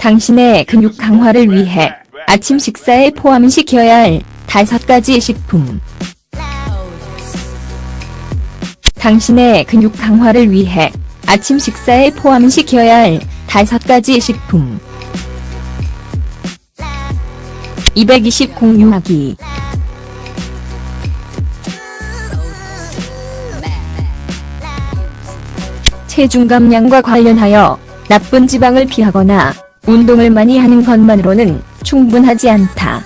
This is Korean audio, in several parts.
당신의 근육 강화를 위해 아침 식사에 포함시켜야 할 다섯 가지 식품. 당신의 근육 강화를 위해 아침 식사에 포함시켜야 할 다섯 가지 식품. 220 공유하기. 체중 감량과 관련하여 나쁜 지방을 피하거나 운동을 많이 하는 것만으로는 충분하지 않다.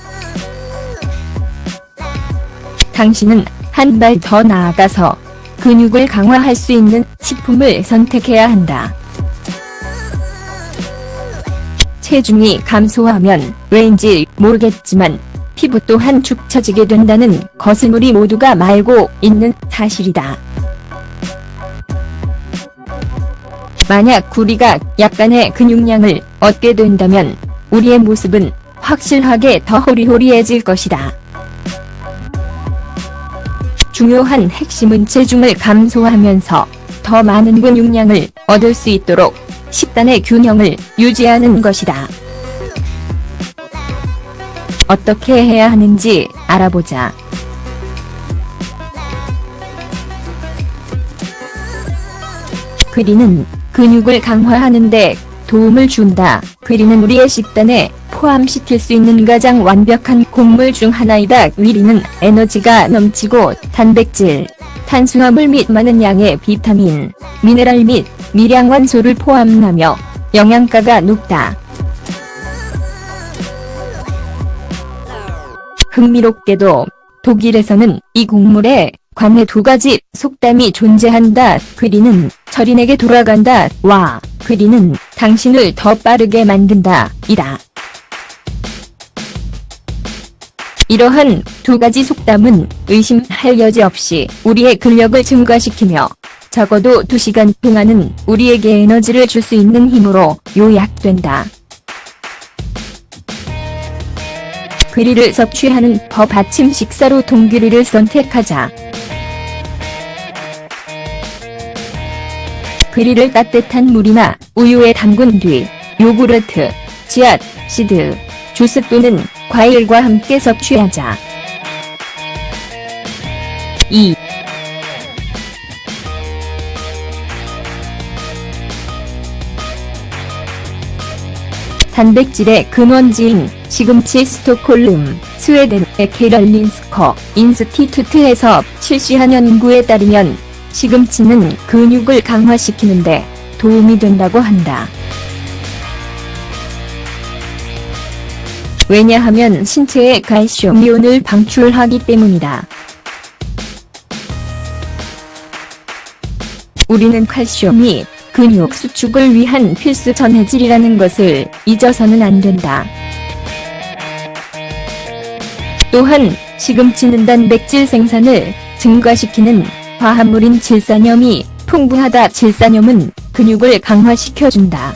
당신은 한 발 더 나아가서 근육을 강화할 수 있는 식품을 선택해야 한다. 체중이 감소하면 왠지 모르겠지만 피부 또한 축 처지게 된다는 것을 우리 모두가 말고 있는 사실이다. 만약 우리가 약간의 근육량을 얻게 된다면 우리의 모습은 확실하게 더 호리호리해질 것이다. 중요한 핵심은 체중을 감소하면서 더 많은 근육량을 얻을 수 있도록 식단의 균형을 유지하는 것이다. 어떻게 해야 하는지 알아보자. 그리는 근육을 강화하는데 도움을 준다. 그리는 우리의 식단에 포함시킬 수 있는 가장 완벽한 곡물 중 하나이다. 위리는 에너지가 넘치고 단백질, 탄수화물 및 많은 양의 비타민, 미네랄 및 미량 원소를 포함하며 영양가가 높다. 흥미롭게도 독일에서는 이 곡물에 관해 두 가지 속담이 존재한다. 그리는 철인에게 돌아간다. 와, 그리는 당신을 더 빠르게 만든다. 이다. 이러한 두 가지 속담은 의심할 여지 없이 우리의 근력을 증가시키며 적어도 2시간 동안은 우리에게 에너지를 줄 수 있는 힘으로 요약된다. 귀리를 섭취하는 법 아침 식사로 동귀리를 선택하자. 귀리를 따뜻한 물이나 우유에 담근 뒤 요구르트, 지앗, 시드, 주스 또는 과일과 함께 섭취하자. 2. 단백질의 근원지인 시금치 스톡홀름, 스웨덴의 케럴린스커 인스티튜트에서 실시한 연구에 따르면 시금치는 근육을 강화시키는데 도움이 된다고 한다. 왜냐하면 신체에 칼슘 이온을 방출하기 때문이다. 우리는 칼슘이 근육 수축을 위한 필수 전해질이라는 것을 잊어서는 안 된다. 또한 시금치는 단백질 생산을 증가시키는 화합물인 질산염이 풍부하다. 질산염은 근육을 강화시켜준다.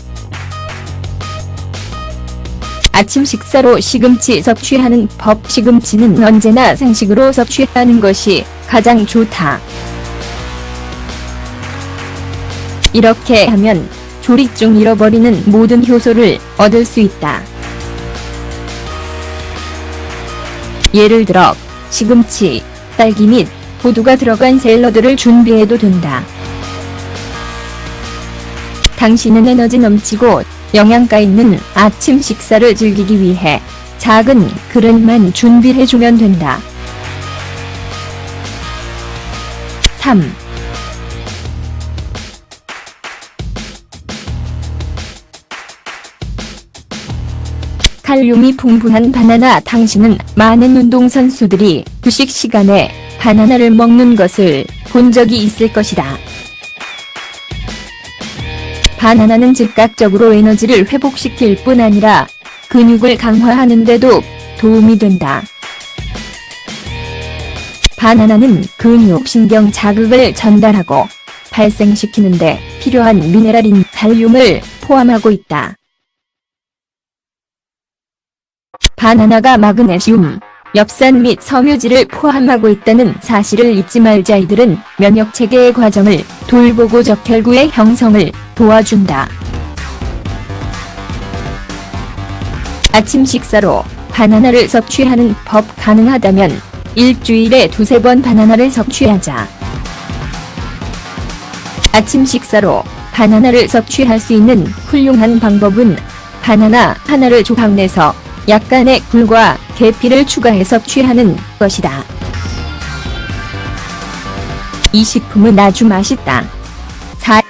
아침 식사로 시금치 섭취하는 법 시금치는 언제나 생식으로 섭취하는 것이 가장 좋다. 이렇게 하면 조리 중 잃어버리는 모든 효소를 얻을 수 있다. 예를 들어 시금치, 딸기 및 호두가 들어간 샐러드를 준비해도 된다. 당신은 에너지 넘치고 영양가 있는 아침 식사를 즐기기 위해 작은 그릇만 준비해주면 된다. 3. 칼륨이 풍부한 바나나 당신은 많은 운동선수들이 휴식 시간에 바나나를 먹는 것을 본 적이 있을 것이다. 바나나는 즉각적으로 에너지를 회복시킬 뿐 아니라 근육을 강화하는 데도 도움이 된다. 바나나는 근육 신경 자극을 전달하고 발생시키는데 필요한 미네랄인 칼륨을 포함하고 있다. 바나나가 마그네슘, 엽산 및 섬유질을 포함하고 있다는 사실을 잊지 말자 이들은 면역체계의 과정을 돌보고 적혈구의 형성을 도와준다. 아침 식사로 바나나를 섭취하는 법 가능하다면 일주일에 두세 번 바나나를 섭취하자. 아침 식사로 바나나를 섭취할 수 있는 훌륭한 방법은 바나나 하나를 조각 내서 약간의 굴과 계피를 추가해 섭취하는 것이다. 이 식품은 아주 맛있다. 4.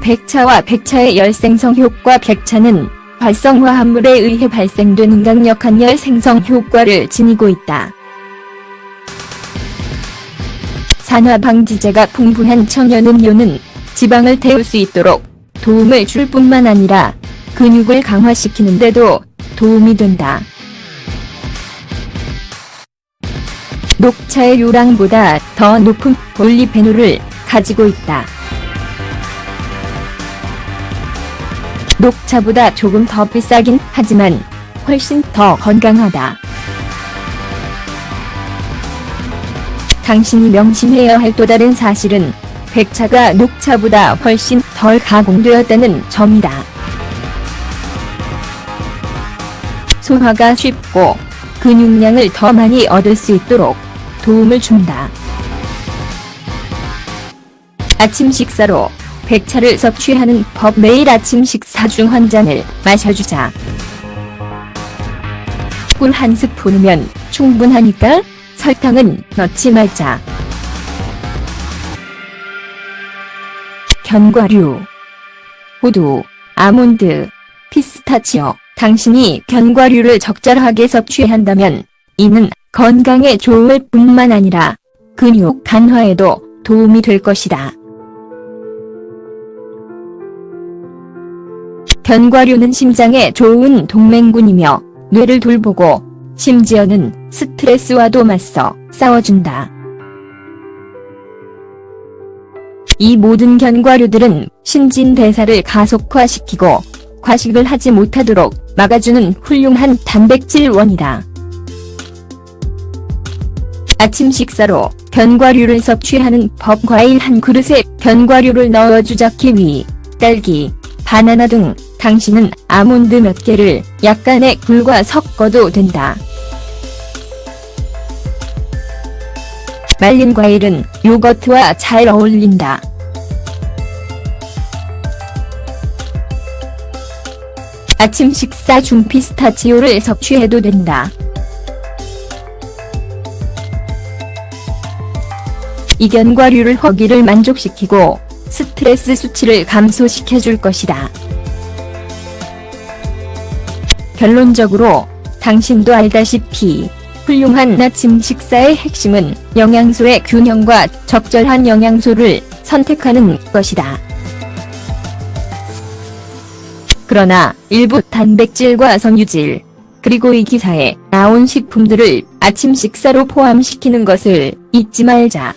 백차와 백차의 열생성 효과 백차는 활성화 합물에 의해 발생되는 강력한 열 생성 효과를 지니고 있다. 산화 방지제가 풍부한 천연음료는 지방을 태울 수 있도록 도움을 줄 뿐만 아니라 근육을 강화시키는 데도 도움이 된다. 녹차의 요랑보다 더 높은 볼리페놀을 가지고 있다. 녹차보다 조금 더 비싸긴 하지만 훨씬 더 건강하다. 당신이 명심해야 할 또 다른 사실은 백차가 녹차보다 훨씬 덜 가공되었다는 점이다. 소화가 쉽고 근육량을 더 많이 얻을 수 있도록 도움을 준다. 아침 식사로 백차를 섭취하는 법 매일 아침 식사 중 한 잔을 마셔주자. 꿀 한 스푼이면 충분하니까 설탕은 넣지 말자. 견과류, 호두, 아몬드, 피스타치오. 당신이 견과류를 적절하게 섭취한다면 이는 건강에 좋을 뿐만 아니라 근육 간화에도 도움이 될 것이다. 견과류는 심장에 좋은 동맹군이며 뇌를 돌보고 심지어는 스트레스와도 맞서 싸워준다. 이 모든 견과류들은 신진 대사를 가속화시키고 과식을 하지 못하도록 막아주는 훌륭한 단백질원이다. 아침 식사로 견과류를 섭취하는 법 과일 한 그릇에 견과류를 넣어주자 키위, 딸기, 바나나 등 당신은 아몬드 몇 개를 약간의 굴과 섞어도 된다. 말린 과일은 요거트와 잘 어울린다. 아침 식사 중 피스타치오를 섭취해도 된다. 이 견과류를 허기를 만족시키고 스트레스 수치를 감소시켜줄 것이다. 결론적으로 당신도 알다시피 훌륭한 아침 식사의 핵심은 영양소의 균형과 적절한 영양소를 선택하는 것이다. 그러나 일부 단백질과 섬유질, 그리고 이 기사에 나온 식품들을 아침 식사로 포함시키는 것을 잊지 말자.